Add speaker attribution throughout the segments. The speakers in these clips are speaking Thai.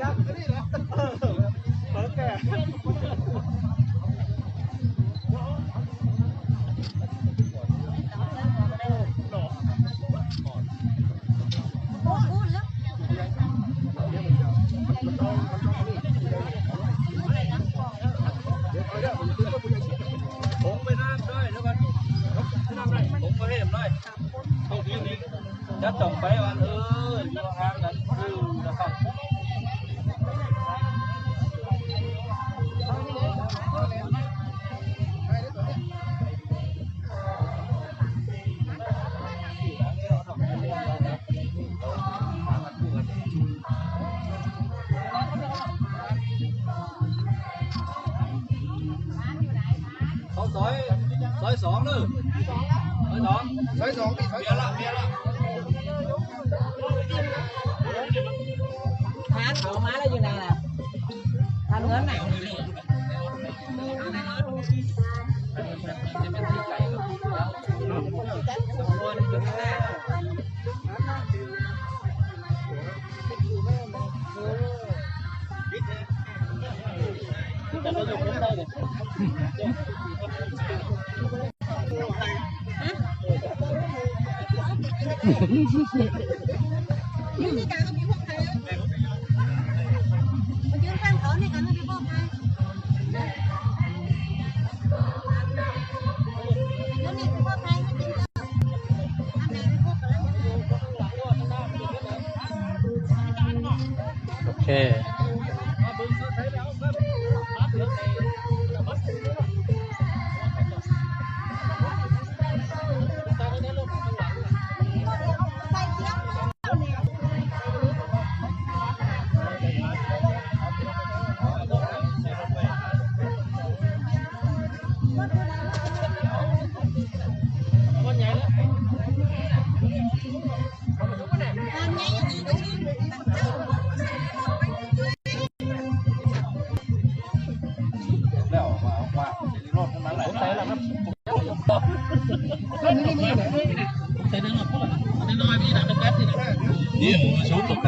Speaker 1: ยักษ์นี่เหรอเปิดแก่
Speaker 2: โอ้โหแล้ว สองเลยสอง
Speaker 1: สายสอง
Speaker 2: เบียร์ละเบียร์ละ
Speaker 3: ทานเขามาแล้วอยู่ไหนล่ะทานเนื้
Speaker 2: อหนั
Speaker 4: งแต่เราอยู่ไม่ได้เลย
Speaker 2: 你继续。你打个比方。 ครับ
Speaker 1: นี่นะ
Speaker 2: เา
Speaker 5: ช่นะ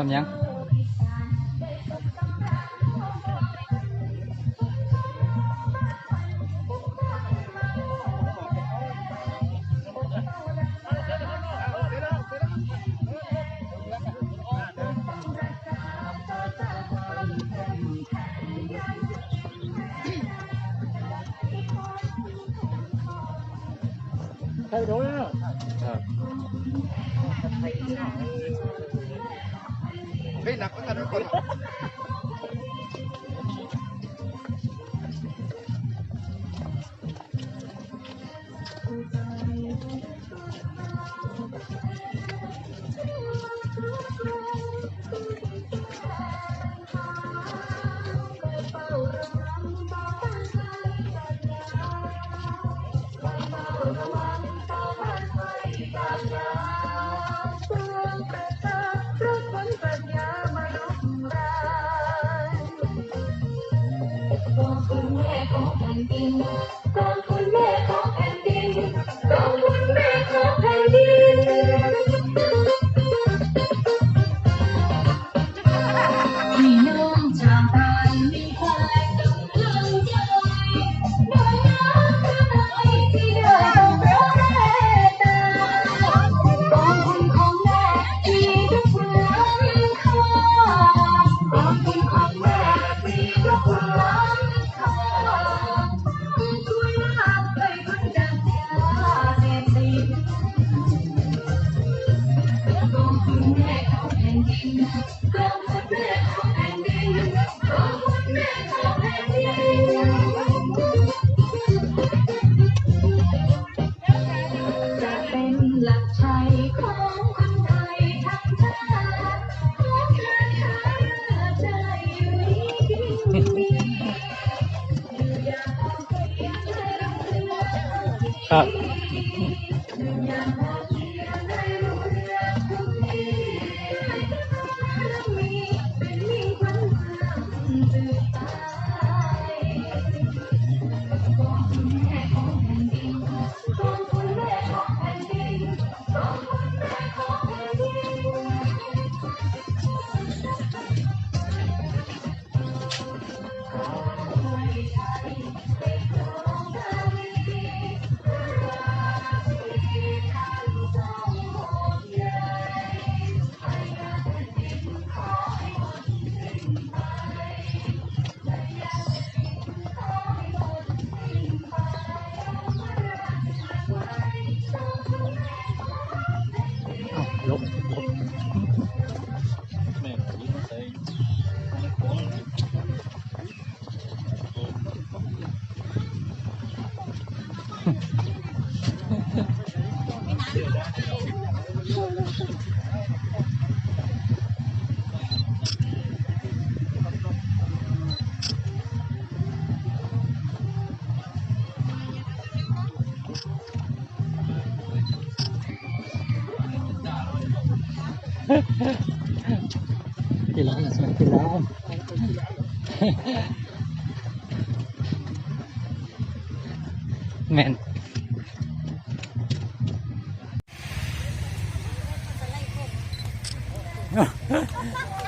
Speaker 6: ค
Speaker 1: วา
Speaker 5: มยังใช่โดนแล้วครั
Speaker 6: บ
Speaker 5: Okay, nakot ko. Uh, Kailangan na sila. Kailangan. Men. Ha ha ha.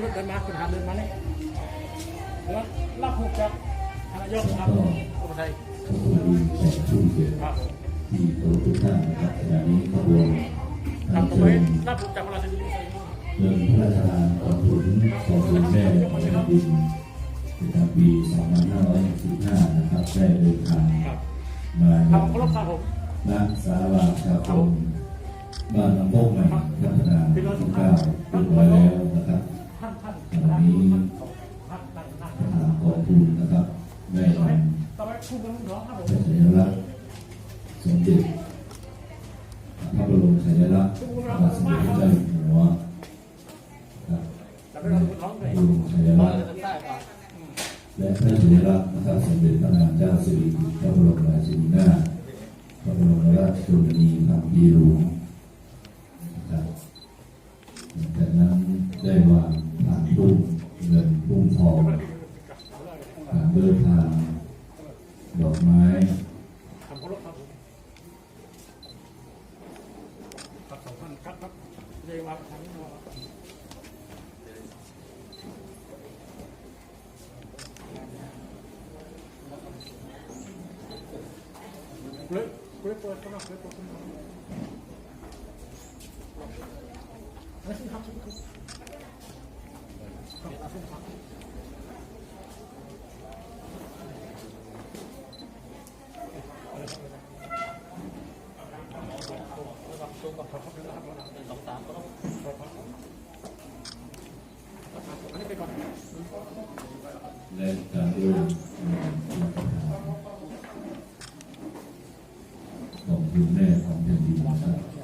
Speaker 5: เขา
Speaker 1: เดินมาเดินมาคุณทำเดินมาเนี่ยแล้วรับผูกจากทางนายกครับโอ้ไทย
Speaker 7: ขอบคุณแขกผู้เกียรติ
Speaker 1: ครับ
Speaker 7: ที่เคารพทุกท่านนะครับขณะนี้ขบวกา
Speaker 1: รับ
Speaker 7: ร
Speaker 1: ต่อ
Speaker 7: เชิ
Speaker 1: ไป
Speaker 7: ญ
Speaker 1: รับผูกจากเวลาสิบสี่
Speaker 7: เรื่องพระราชทานกองทุนของคุณแม่ของแผ่นดินประจำปี2565นะครับได้เดินทาง
Speaker 1: ครับ
Speaker 7: มา
Speaker 1: ครั
Speaker 7: ยั
Speaker 1: บ
Speaker 7: ง
Speaker 1: เคารพครับผม
Speaker 7: ณศาลาชาพงบ้านลำโพงใหม่พัฒนาที่เก้าเรียบร้อยแล้วนะครับ
Speaker 1: ท่านน
Speaker 7: ขณะนี้
Speaker 1: ท่า
Speaker 7: งกองทุนนะครับได้นำ
Speaker 1: ต่อไปผู้บริหารครับ
Speaker 7: สัญลักษณ์สมเด็จพระบรมสัญลักษณ์พระบาทสมเด็จพระเจ้าอยู่หัวครับ
Speaker 1: แต่ไม่เรา
Speaker 7: พ
Speaker 1: ล
Speaker 7: ระ
Speaker 1: ย
Speaker 7: บรมสัญลักษณ์และพระสัญลักษณ์นะครับสมเด็จพระนางเจ้าสิริพระบรมราชินีนาถพระบรมราชชนนีพันปีหลวงนะครับจากนั้นได้วาง ผ่านพุ่มเงินพุ่มทองผ่านเดินทางดอกไม้
Speaker 1: เครับสองท่านครับครับเรียกว่าทางนี้มาเลยเลยเปิดก็ได้เปิดก็ได้อะไรสิครับครับครับ
Speaker 7: และการร่วมของคุณแม่ของแผ่นดินนะ
Speaker 1: ครับ